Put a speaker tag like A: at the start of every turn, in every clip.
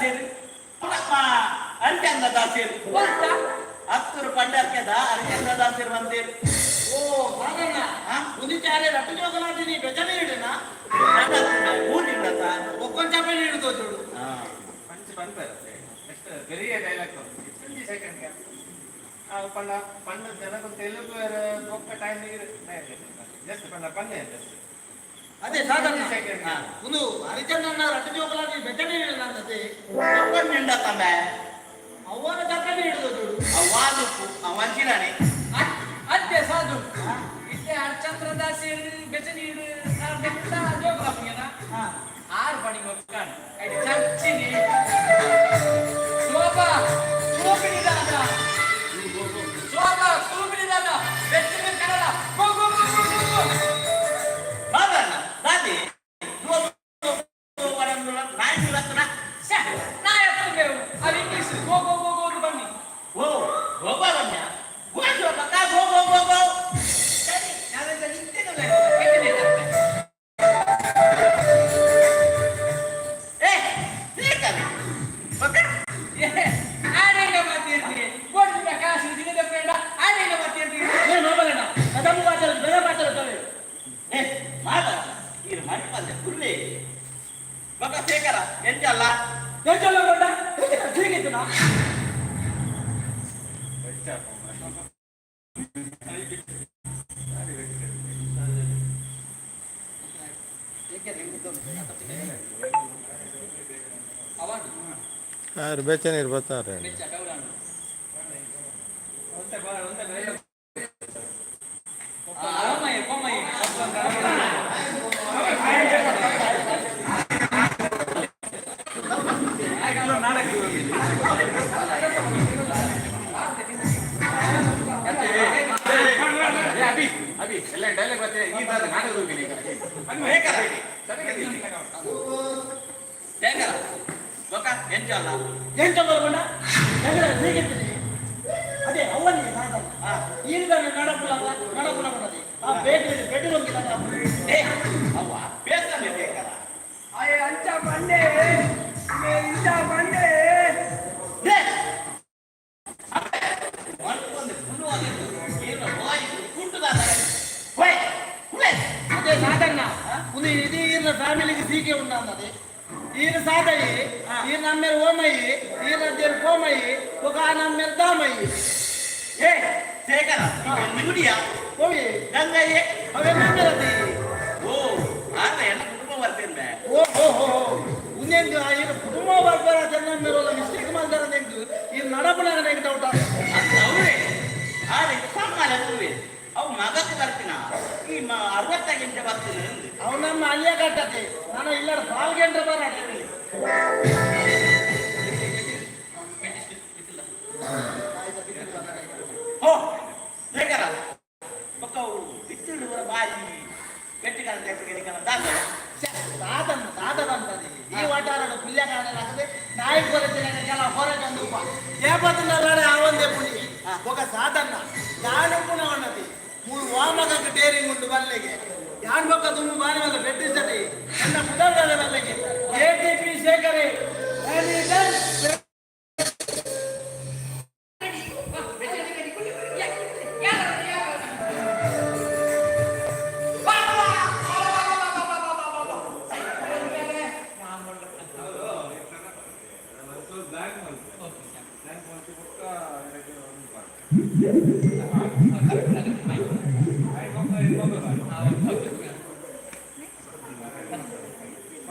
A: ಸೇರಿ
B: ಪುನಃ ಅರ್ಜಂಗ ದಾಸೇರು
A: ಹೊರಟ
B: ಹತ್ತು ಪಂಡರ್ಕೆದ ಅರ್ಜಂಗ ದಾಸೇರು ಬಂದೇರು
A: ಓ ಸಾಗಣ್ಣ ಮುಂದಿಚಾರೆ ರಟ್ಟಜೋಗಲಾದಿ ನೀ ಬೆಜನೆ ಹಿಡನ
B: ಊರು
A: ಹಿಡತ ಒಕ್ಕೊಂದು ಚಾಪೆ ಹಿಡಿದು ನೋಡು
C: பெரிய டைலாக் செஞ்சு செகண்ட் பண்ண பண்ண எனக்கு தெலுங்கு ஒக்க டைம் ஜஸ்ட் பண்ண பண்ணேன் ஜஸ்ட்
A: ಅದೇ
C: ಸಾಧಾರಣ.
A: ಒಂದು ಹರಿಚಂದ್ರನ ರಟ್ಟು ಜೋಗಲಾದಿ ಬೆಜನೆ ಇಡನ ಅನ್ನದೆ
B: ಒಕ್ಕೊಂಡ ತಮ್ಮ
A: ಅವನ ಚಕ್ಕನೆ ಹಿಡಿದು ನೋಡು
B: ಅವಾದು ವಂಚಿರಾಣಿ
A: ಅದೇ ಸಾಧು. ಇತ್ತೆ ಹರಿಚಂದ್ರ ದಾಸಿ ಬೆಜನೀಡು ಬೆಟ್ಟ ಜೋಗಲಾದಿನ ಆರು ಪಡಿ ಮಕ್ಕಳು ಅಡಿ ಚರ್ಚಿನಿ
D: ಯಾರು ಬೇಚನೀರು ಬರ್ತಾರೆ
C: ಡೈಲಾಗ್ ಬರ್ತದೆ ಈ ತರ ನಾಟಕ ಹೋಗಿ
B: ಶೇಖರ ಶೇಖರ ಮಗ ಎಂಜಲ್ಲ
A: ಎಂತೆಲ್ಲ ಗೊಂಡ ಜಗಳ ಹೀಗಿತ್ತು ಅದೇ ಅವನಿಗೆ ಸಾಧನ ಈಗ ನಡಪುಲ ನಡಪುಲ ಕೊಡದೆ ಆ ಬೇಟೆ ಬೇಟೆ ಹೋಗಿಲ್ಲ ఉంది ఇది ఈయన ఫ్యామిలీకి సీకే ఉన్నది ఈయన సాధయి ఈయన నమ్మేరు ఓమయ్యి ఈయన దేని కోమయ్యి ఒక నమ్మేరు దామయ్యి
B: ಏ ಶೇಖರ ನಿಗುಡಿಯ
A: పోయి
B: ಗಂಗಯ್ಯೆ
A: అవే నమ్మేరది
B: ಓ ಆಗ ಎಲ್ಲ ಕುಟುಂಬ ಬರ್ತೇನೆ
A: ఓ ఓ ఓ ఉందేంటి ఈయన కుటుంబ వర్గాల జన్మేరు వాళ్ళ మిస్టేక్ ಮಾಡ್ತಾರೆ ನೆಂಟು ಈ ನಡಪನಾಗ ನೆಂಟ ಊಟ
B: ಅಂತ ಅವ್ರೆ ಆದ್ರೆ ಸಾಮಾನ್ಯ ಅಲ್ವೇ ಅವು ಮಗಕ್ಕೆ ಬರ್ತೀನ ಅರವತ್ತ ಗಂಟೆ ಬರ್ತೀನಿ.
A: ಅವನಮ್ಮ ಅಲ್ಲೇ ಕಟ್ಟತಿ ನಾನು ಇಲ್ಲ ನಾಲ್ಕು ಗಂಟೆ ಬರ
B: ಓ ಬೇಕಾರ ಮಕ್ಕಳು ಬಿತ್ತಿಡುವ ಬಾಯಿ ಗಟ್ಟಿಗಾಲ
A: ಗಟ್ಟಿಗಾಲ ದಾದನ್ ದಾದದಂತದೆ ಈ ವಾಟಾರಡು ಪುಲ್ಯಗಾಲ ನಾಯಿ ಕೊರತೆ ಕೆಲ ಹೊರಗಂದು ಏಪತ್ತಿನ ಅವನದೇ ಪುಣಿ ಒಗ ಸಾಧನ್ನ ನಾನು ಪುನವನದಿ ಮೂರು ವಾಮಕ ಟೇರಿಂಗ್ ಉಂಟು ಬರಲಿಕ್ಕೆ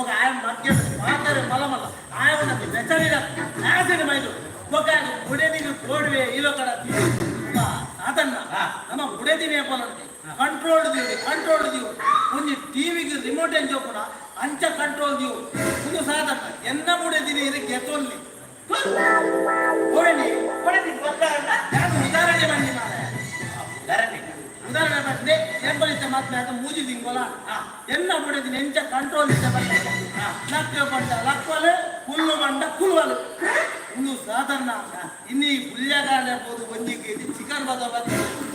A: ఒక ఆయన మధ్య మాట్లాడే మలమల్ల ఆయన వెచ్చడిన నాశనం మైదు ఒక ఆయన గుడెదివి కోడివే ఈలో కడ ಅದನ್ನ ನಮ್ಮ ಉಡೆದಿವೆ ಬಲಕ್ಕೆ ಕಂಟ್ರೋಲ್ ದೀವಿ ಕಂಟ್ರೋಲ್ ದೀವು ಒಂದು ಟಿವಿಗೆ ರಿಮೋಟ್ ಎಂಜೋ ಕೂಡ ಅಂಚ ಕಂಟ್ರೋಲ್ ದೀವು ಒಂದು ಸಾಧನ ಎನ್ನ ಮುಡೆದಿನಿ ಇದು ಗೆತ್ತೊಲ್ಲಿ ಉದಾಹರಣೆ ಬನ್ನಿ ಉದಾಹರಣೆ. ಉದಾಹರಣೆ ಬಂದೆ. ಏನ್ ಬಲಿತ ಮಾತನಾಡ ಮೂಜಿ ದಿನ ಎನ್ನ ಮುಡೆದಿನಿ ಎಂಚ ಕಂಟ್ರೋಲ್ ಇದ್ದ ಬನ್ನಿ ಇನ್ನು ಸಾಧಾರಣ ಇನ್ನು ಈ ಪುಲ್ಯಗಾಲ ಎಂಬುದು ಒಂದಿಗೆ ಚಿಕನ್ ಬದ ಬಂದ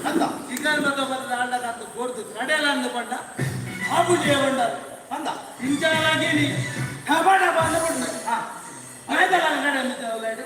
A: ಅಂದ ಚಿಕನ್ ಬದ ಬಂದ ಆಡಕಂತ ಕೊಡ್ದು ಕಡೆಯಲ್ಲ ಅಂದು. ಬಂಡ ಆಬುಜಿಯ ಬಂಡ ಅಂದ ಇಂಚಾಲಾಗಿ ನೀ ಹಬಡ ಬಂದ ಹಾ. ಆಯ್ತಲ್ಲ ಕಡೆ ಅಂದಿದ್ದವಲ್ಲ
B: ಬೋರ್ಡ್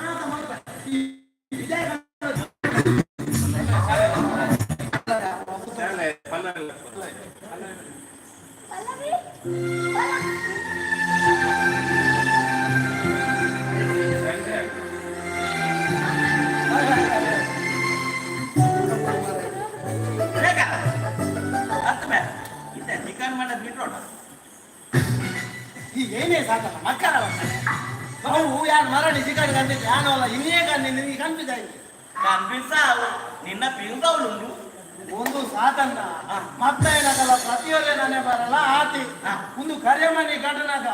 A: ಏನೇ ಸಾಕಲ್ಲ ಮಕ್ಕಳ ಅವು ಯಾರು ಮರಳಿ ಕಂಡಿದ್ದು ಯಾನೋ ಅಲ್ಲ ಇನ್ನೇ ಕಂಡು ನಿನಗೆ ಕನ್ಫ್ಯೂಸ್ ಆಗಿದೆ
B: ಕನ್ಬಿಸ ನಿನ್ನ ಪಿಂಗವಳುಂಡು
A: ಒಂದು ಸಾಕನ್ನ ಮತ್ತ ಏನಾಗಲ್ಲ ಪ್ರತಿಯೊಂದೇ ನಾನೇ ಬರಲ್ಲ ಆತಿ. ಒಂದು ಕರೆಮನಿ ಕಟ್ಟನಾಗ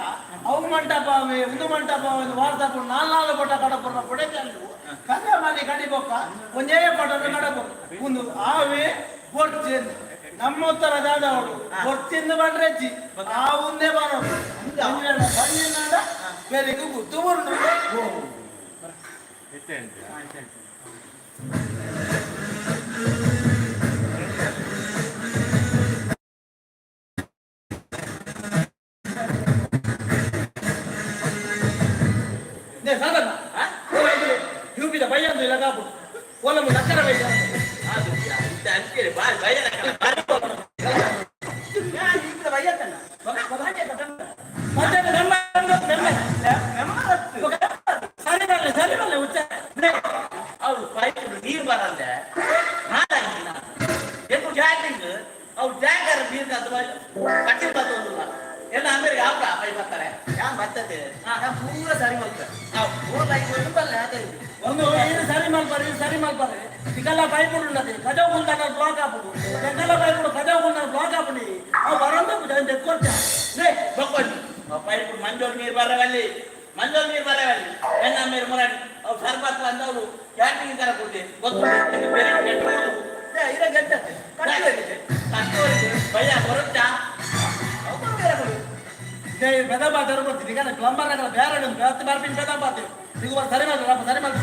A: ಅವು ಮಂಟಪವೇ ಒಂದು ಮಂಟಪವೇ ಒಂದು ವಾರ್ತಾಪು ನಾಲ್ ನಾಲ್ಕು ಕೊಟ್ಟ ಕಡಪುರ ಕೊಡೆಕಲ್ಲು ಕರೆಮನಿ ಕಡಿಬೋಕ ಒಂದೇ ಕೊಟ್ಟರು ಕಡಪು ಒಂದು ಆವೆ ಬೊರ್ಚೆಂದು ನಮ್ಮ ಉತ್ತರ ದಾದವಳು ಬೊರ್ಚಿಂದ ಬಂಡ್ರೆಚ್ಚಿ ಆ ಒಂದೇ ಬರೋದು. ಬಂಜಿನಾಡ ಬೆರಿಗೂ ಗುತ್ತು ಬರುದು ಸಾಧನ
B: ಎಲ್ಲ ಅಂದ್ರೆ ಯಾವ ಪೈ ಬರ್ತಾರೆ ಯಾವ ಬರ್ತದೆ? ಪೂರ ಸರಿ ಮಾಡ್ತಾರೆ. ಮೂರು ಲೈಫ್ ಬಲ್ಲ ಅದೇ
A: ಒಂದು ಇದು ಸರಿ ಮಲ್ಪರಿ ಇದು ಸರಿ ಮಲ್ಪರಿ ಇದೆಲ್ಲ ಉಳ್ಳದೆ ಕಜಾವ್ ಕುಂತಾನ ಬ್ಲಾಕ್ ಹಾಪುದು ಎಂತೆಲ್ಲ ಪೈಪುಡು ಕಜಾವ್ ಕುಂತಾನ ಬ್ಲಾಕ್ ಹಾಪುಡಿ ಅವು ಬರೋದು ಅಂತ
B: ಲೇ ಬಕ್ಕೊಂಡಿ ಪೈಪ್ ಮಂಜೋಲ್ ನೀರು ಬರವಲ್ಲಿ. ಮಂಜೋಲ್ ನೀರು ಬರವಲ್ಲಿ. ಎಣ್ಣ ಮೇರು ಮುರಾಡಿ ಅವ್ರು ಸರ್ಬತ್ ಬಂದವರು. ಕ್ಯಾಂಟೀನ್ ತರ ಕೊಡ್ಲಿ ಗೊತ್ತು ಬೇರೆ ಗಂಟೆ. ಕಟ್ಟೋರಿಗೆ ಭಯ ಬರುತ್ತಾ?
A: ಇದೇ ಬೆದ ಬಾತಾರು ಈಗ ಕ್ಲಂಬರ್ ಆಗಲ್ಲ, ಬೇರೆ ಹತ್ತು ಬಾರ್ಪಿನ ಬೆದ ಬಾತಿ. ಸಿಗುವ ಸರಿ ಮಾಡ್ರಿ ಸರಿ ಮಾಡ್ರಿ.